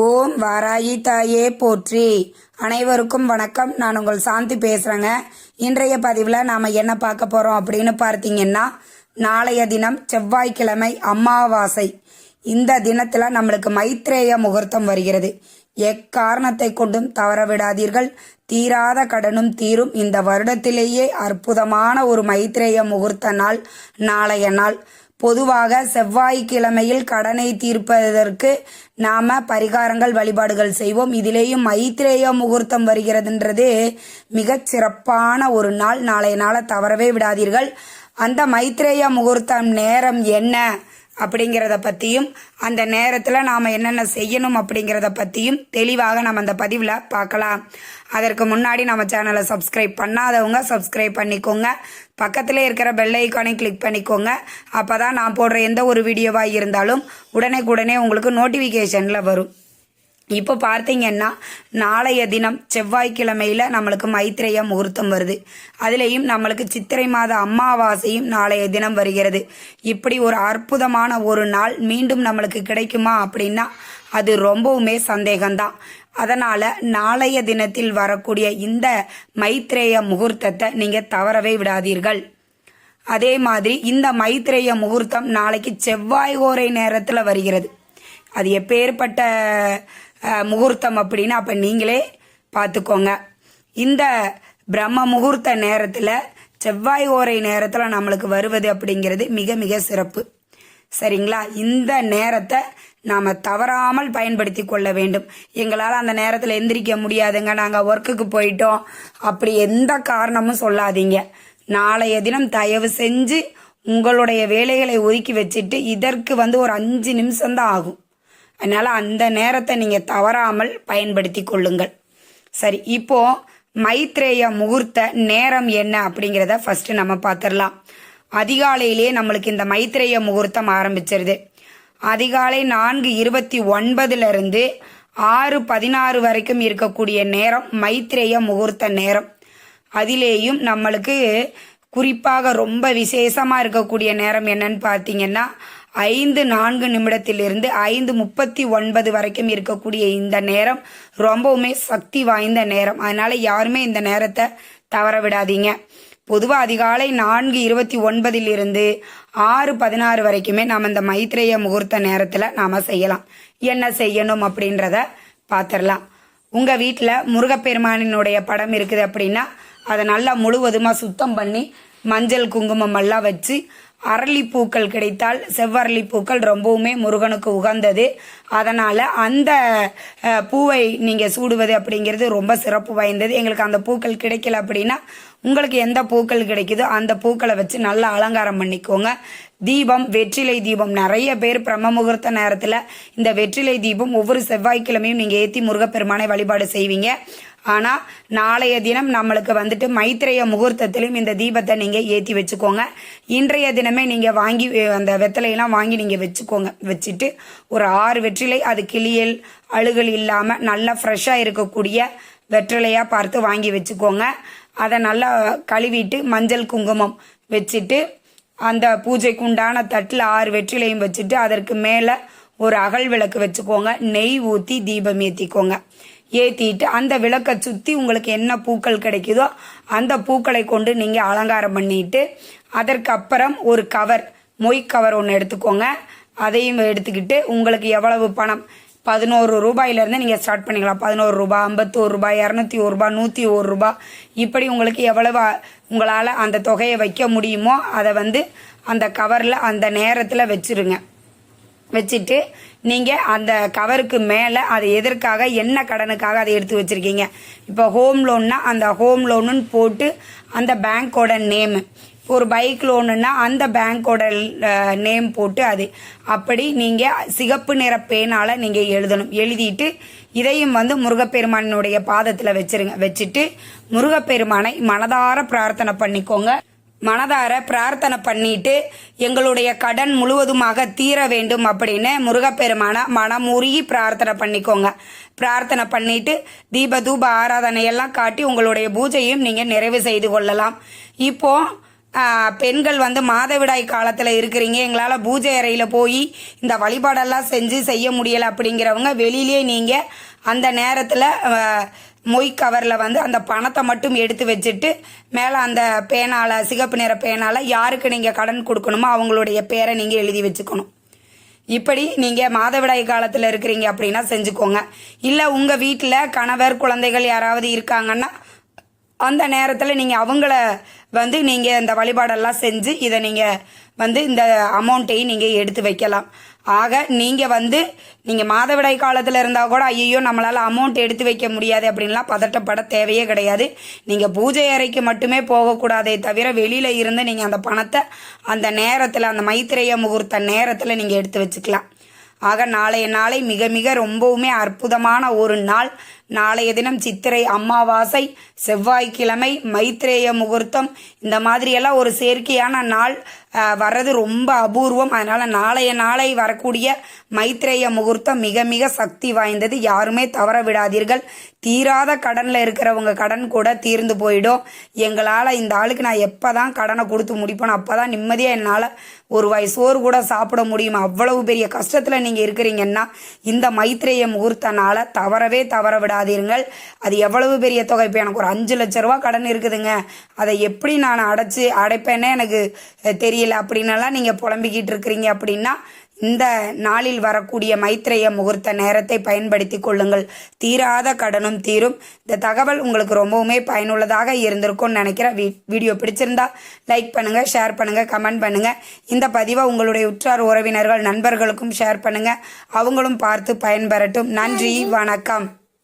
ஓம் வாராயி தாயே போற்றி. அனைவருக்கும் வணக்கம். நான் உங்கள் சாந்தி பேசுகிறேங்க இன்றைய பதிவில் நாம் என்ன பார்க்க போகிறோம் அப்படின்னு பார்த்தீங்கன்னா நாளைய தினம் செவ்வாய்க்கிழமை அமாவாசை. இந்த தினத்தில் நம்மளுக்கு மைத்ரேய முகூர்த்தம் வருகிறது. எக்காரணத்தை கொண்டும் தவற விடாதீர்கள். தீராத கடனும் தீரும். இந்த வருடத்திலேயே அற்புதமான ஒரு மைத்ரேய முகூர்த்த நாள் நாளைய நாள். பொதுவாக செவ்வாய்க்கிழமையில் கடனை தீர்ப்பதற்கு நாம பரிகாரங்கள் வழிபாடுகள் செய்வோம். இதிலேயும் மைத்ரேய முகூர்த்தம் வருகிறதுன்றது மிகச் சிறப்பான ஒரு நாள். நாளைய நாளை தவறவே விடாதீர்கள். அந்த மைத்ரேய முகூர்த்தம் நேரம் என்ன? அப்படிங்கிறத பற்றியும் அந்த நேரத்தில் நாம் என்னென்ன செய்யணும் அப்படிங்கிறத பற்றியும் தெளிவாக நம்ம அந்த பதிவில் பார்க்கலாம் அதற்கு முன்னாடி நம்ம சேனலை சப்ஸ்கிரைப் பண்ணாதவங்க சப்ஸ்கிரைப் பண்ணிக்கோங்க. பக்கத்தில் இருக்கிற பெல் ஐக்கானை கிளிக் பண்ணிக்கோங்க. அப்போ தான் நான் போடுற எந்த ஒரு வீடியோவாக இருந்தாலும் உடனே உடனே உங்களுக்கு நோட்டிஃபிகேஷனில் வரும். இப்போ பார்த்தீங்கன்னா நாளைய தினம் செவ்வாய்க்கிழமையில் நம்மளுக்கு மைத்ரேய முகூர்த்தம் வருது. அதுலேயும் நம்மளுக்கு சித்திரை மாத அமாவாசையும் நாளைய தினம் வருகிறது. இப்படி ஒரு அற்புதமான ஒரு நாள் மீண்டும் நம்மளுக்கு கிடைக்குமா அப்படின்னா அது ரொம்பவுமே சந்தேகம்தான். அதனால் நாளைய தினத்தில் வரக்கூடிய இந்த மைத்ரேய முகூர்த்தத்தை நீங்கள் தவறவே விடாதீர்கள். அதே மாதிரி இந்த மைத்ரேய முகூர்த்தம் நாளைக்கு செவ்வாய் ஓரை நேரத்தில் வருகிறது. அது எப்பேற்பட்ட முகூர்த்தம் அப்படின்னு அப்போ நீங்களே பார்த்துக்கோங்க இந்த பிரம்ம முகூர்த்த நேரத்தில் செவ்வாய் ஓரை நேரத்தில் நம்மளுக்கு வருவது அப்படிங்கிறது மிக மிக சிறப்பு. சரிங்களா? இந்த நேரத்தை நாம் தவறாமல் பயன்படுத்தி கொள்ள வேண்டும். எங்களால் அந்த நேரத்தில் எந்திரிக்க முடியாதுங்க. நாங்கள் ஒர்க்குக்கு போயிட்டோம். அப்படி எந்த காரணமும் சொல்லாதீங்க. நாளைய தினம் தயவு செஞ்சு உங்களுடைய வேலைகளை ஒதுக்கி வச்சுட்டு இதற்கு வந்து ஒரு அஞ்சு நிமிஷம்தான் ஆகும். அதனால் அந்த நேரத்தை நீங்கள் தவறாமல் பயன்படுத்தி கொள்ளுங்கள். சரி இப்போது மைத்ரேய முகூர்த்த நேரம் என்ன அப்படிங்கிறத ஃபஸ்ட்டு நம்ம பார்த்துடலாம். அதிகாலையிலேயே நம்மளுக்கு இந்த மைத்ரேய முகூர்த்தம் ஆரம்பிச்சிருது. அதிகாலை நான்கு இருபத்தி ஒன்பதுலேருந்து ஆறு பதினாறு வரைக்கும் இருக்கக்கூடிய நேரம் மைத்ரேய முகூர்த்த நேரம். அதிலேயும் நம்மளுக்கு குறிப்பாக ரொம்ப விசேஷமாக இருக்கக்கூடிய நேரம் என்னன்னு பார்த்தீங்கன்னா ஐந்து நான்கு நிமிடத்திலிருந்து ஐந்து முப்பத்தி ஒன்பது வரைக்கும் இருக்கக்கூடிய இந்த நேரம் ரொம்பவுமே சக்தி வாய்ந்த நேரம். அதனால யாருமே இந்த நேரத்தை தவற விடாதீங்க. பொதுவாக அதிகாலை நான்கு இருபத்தி ஒன்பதிலிருந்து ஆறு பதினாறு வரைக்குமே நாம் இந்த மைத்ரேய முகூர்த்த நேரத்தில் நாம் செய்யலாம். என்ன செய்யணும் அப்படின்றத பார்த்துடலாம் உங்கள் வீட்டில் முருகப்பெருமானினுடைய படம் இருக்குது அப்படின்னா அதை நல்லா முழுவதுமாக சுத்தம் பண்ணி மஞ்சள் குங்குமம் எல்லாம் வச்சு அரளிப்பூக்கள் கிடைத்தால் செவ்வரளி பூக்கள் ரொம்பவுமே முருகனுக்கு உகந்தது. அதனால் அந்த பூவை நீங்கள் சூடுவது அப்படிங்கிறது ரொம்ப சிறப்பு வாய்ந்தது. எங்களுக்கு அந்த பூக்கள் கிடைக்கல அப்படின்னா உங்களுக்கு எந்த பூக்கள் கிடைக்குதோ அந்த பூக்களை வச்சு நல்லா அலங்காரம் பண்ணிக்கோங்க. தீபம் வெற்றிலை தீபம். நிறைய பேர் பிரம்ம முகூர்த்த நேரத்தில் இந்த வெற்றிலை தீபம் ஒவ்வொரு செவ்வாய்க்கிழமையும் நீங்கள் ஏற்றி முருகப்பெருமானை வழிபாடு செய்வீங்க. ஆனால் நாளைய தினம் நம்மளுக்கு வந்துட்டு மைத்திரைய முகூர்த்தத்திலும் இந்த தீபத்தை நீங்கள் ஏற்றி வச்சுக்கோங்க. இன்றைய தினமே நீங்கள் வாங்கி அந்த வெத்தலையெல்லாம் வாங்கி நீங்கள் வச்சுக்கோங்க. வச்சுட்டு ஒரு ஆறு வெற்றிலை அது கிளியல் அழுகல் இல்லாமல் நல்லா ஃப்ரெஷ்ஷாக இருக்கக்கூடிய வெற்றிலையாக பார்த்து வாங்கி வச்சுக்கோங்க. அதை நல்லா கழுவிட்டு மஞ்சள் குங்குமம் வச்சுட்டு அந்த பூஜைக்கு உண்டான தட்டில் ஆறு வெற்றிலையும் வச்சுட்டு அதற்கு மேலே ஒரு அகல் விளக்கு வச்சுக்கோங்க. நெய் ஊற்றி தீபம் ஏற்றிக்கோங்க ஏற்றிட்டு அந்த விளக்கை சுற்றி உங்களுக்கு என்ன பூக்கள் கிடைக்குதோ அந்த பூக்களை கொண்டு நீங்கள் அலங்காரம் பண்ணிட்டு அதற்கப்புறம் ஒரு கவர் மொய் கவர் ஒன்று எடுத்துக்கோங்க. அதையும் எடுத்துக்கிட்டு உங்களுக்கு எவ்வளவு பணம்? பதினோரு ரூபாயிலேருந்து நீங்கள் ஸ்டார்ட் பண்ணிக்கலாம். பதினோரு ரூபாய் ஐம்பத்தோரு ரூபாய் இரநூத்தி ஒரு ரூபாய் நூற்றி ஒரு ரூபாய் இப்படி உங்களுக்கு எவ்வளவு உங்களால் அந்த தொகையை வைக்க முடியுமோ அதை வந்து அந்த கவரில் அந்த நேரத்தில் வச்சுருங்க. வச்சுட்டு நீங்கள் அந்த கவருக்கு மேலே அது எதற்காக என்ன கடனுக்காக அதை எடுத்து வச்சுருக்கீங்க? இப்போ ஹோம் லோன்னா அந்த ஹோம் லோனுன்னு போட்டு அந்த பேங்க்கோட நேமு ஒரு பைக் லோனுன்னா அந்த பேங்க்கோட நேம் போட்டு அது. அப்படி நீங்கள் சிகப்பு நிற பேனால் நீங்கள் எழுதணும். எழுதிட்டு இதையும் வந்து முருகப்பெருமானுடைய பாதத்தில் வச்சிருங்க. வச்சுட்டு முருகப்பெருமானை மனதார பிரார்த்தனை பண்ணிக்கோங்க. மனதார பிரார்த்தனை பண்ணிட்டு எங்களுடைய கடன் முழுவதுமாக தீர வேண்டும் அப்படின்னு முருகப்பெருமான மனமுருகி பிரார்த்தனை பண்ணிக்கோங்க. பிரார்த்தனை பண்ணிட்டு தீப தூப ஆராதனையெல்லாம் காட்டி உங்களுடைய பூஜையும் நீங்க நிறைவு செய்து கொள்ளலாம். இப்போ பெண்கள் வந்து மாதவிடாய் காலத்தில் இருக்கிறீங்க. எங்களால் பூஜை அறையில் போய் இந்த வழிபாடெல்லாம் செஞ்சு செய்ய முடியலை அப்படிங்கிறவங்க வெளியிலே நீங்கள் அந்த நேரத்தில் மொய் கவரில் வந்து அந்த பணத்தை மட்டும் எடுத்து வச்சுட்டு மேலே அந்த பேனால் சிகப்பு நிற பேனால் யாருக்கு நீங்கள் கடன் கொடுக்கணுமோ அவங்களுடைய பேரை நீங்கள் எழுதி வச்சுக்கணும். இப்படி நீங்கள் மாதவிடாய் காலத்தில் இருக்கிறீங்க அப்படின்னா செஞ்சுக்கோங்க. இல்லை உங்கள் வீட்டில் கணவர் குழந்தைகள் யாராவது இருக்காங்கன்னா அந்த நேரத்தில் நீங்கள் அவங்கள வந்து நீங்கள் இந்த வழிபாடெல்லாம் செஞ்சு இதை நீங்கள் வந்து இந்த அமௌண்ட்டையும் நீங்கள் எடுத்து வைக்கலாம். ஆக நீங்கள் வந்து நீங்கள் மாதவிடாய் காலத்தில் இருந்தால் கூட ஐயோ நம்மளால் அமௌண்ட் எடுத்து வைக்க முடியாது அப்படின்லாம் பதட்டப்பட தேவையே கிடையாது. நீங்கள் பூஜை அறைக்கு மட்டுமே போகக்கூடாதே தவிர வெளியில் இருந்து நீங்கள் அந்த பணத்தை அந்த நேரத்தில் அந்த மைத்திரைய முகூர்த்த நேரத்தில் நீங்கள் எடுத்து வச்சுக்கலாம். ஆக நாளைய நாளை மிக மிக ரொம்பவுமே அற்புதமான ஒரு நாள். நாளைய தினம் சித்திரை அமாவாசை செவ்வாய்க்கிழமை மைத்ரேய முகூர்த்தம். இந்த மாதிரியெல்லாம் ஒரு செயற்கையான நாள். வர்றது ரொம்ப அபூர்வம். அதனால் நாளைய நாளை வரக்கூடிய மைத்ரேய முகூர்த்தம் மிக மிக சக்தி வாய்ந்தது. யாருமே தவற விடாதீர்கள். தீராத கடனில் இருக்கிறவங்க கடன் கூட தீர்ந்து போயிடும். எங்களால் இந்த ஆளுக்கு நான் எப்போ தான் கடனை கொடுத்து முடிப்பேன் அப்போ தான் நிம்மதியாக என்னால் ஒரு வயசு சோறு கூட சாப்பிட முடியும்? அவ்வளவு பெரிய கஷ்டத்தில் நீங்கள் இருக்கிறீங்கன்னா இந்த மைத்ரேய முகூர்த்தனால் நாளை தவறவே தவற விடாதீர்கள் அது எவ்வளவு பெரிய தொகை? இப்போ எனக்கு ஒரு அஞ்சு லட்ச ரூபா கடன் இருக்குதுங்க. அதை எப்படி நான் அடைச்சி அடைப்பேனே எனக்கு தெரியல. அப்படின்னலாம் நீங்கள் புலம்பிக்கிட்டு இருக்கிறீங்க அப்படின்னா இந்த நாளில் வரக்கூடிய மைத்ரேய முகூர்த்த நேரத்தை பயன்படுத்தி கொள்ளுங்கள். தீராத கடனும் தீரும். இந்த தகவல் உங்களுக்கு ரொம்பவுமே பயனுள்ளதாக இருந்திருக்கும்னு நினைக்கிறேன். வீ வீடியோ பிடிச்சிருந்தா லைக் பண்ணுங்கள் ஷேர் பண்ணுங்கள் கமெண்ட் பண்ணுங்கள் இந்த பதிவை உங்களுடைய உற்றார் உறவினர்கள் நண்பர்களுக்கும் ஷேர் பண்ணுங்கள் அவங்களும் பார்த்து பயன்பெறட்டும். நன்றி வணக்கம்.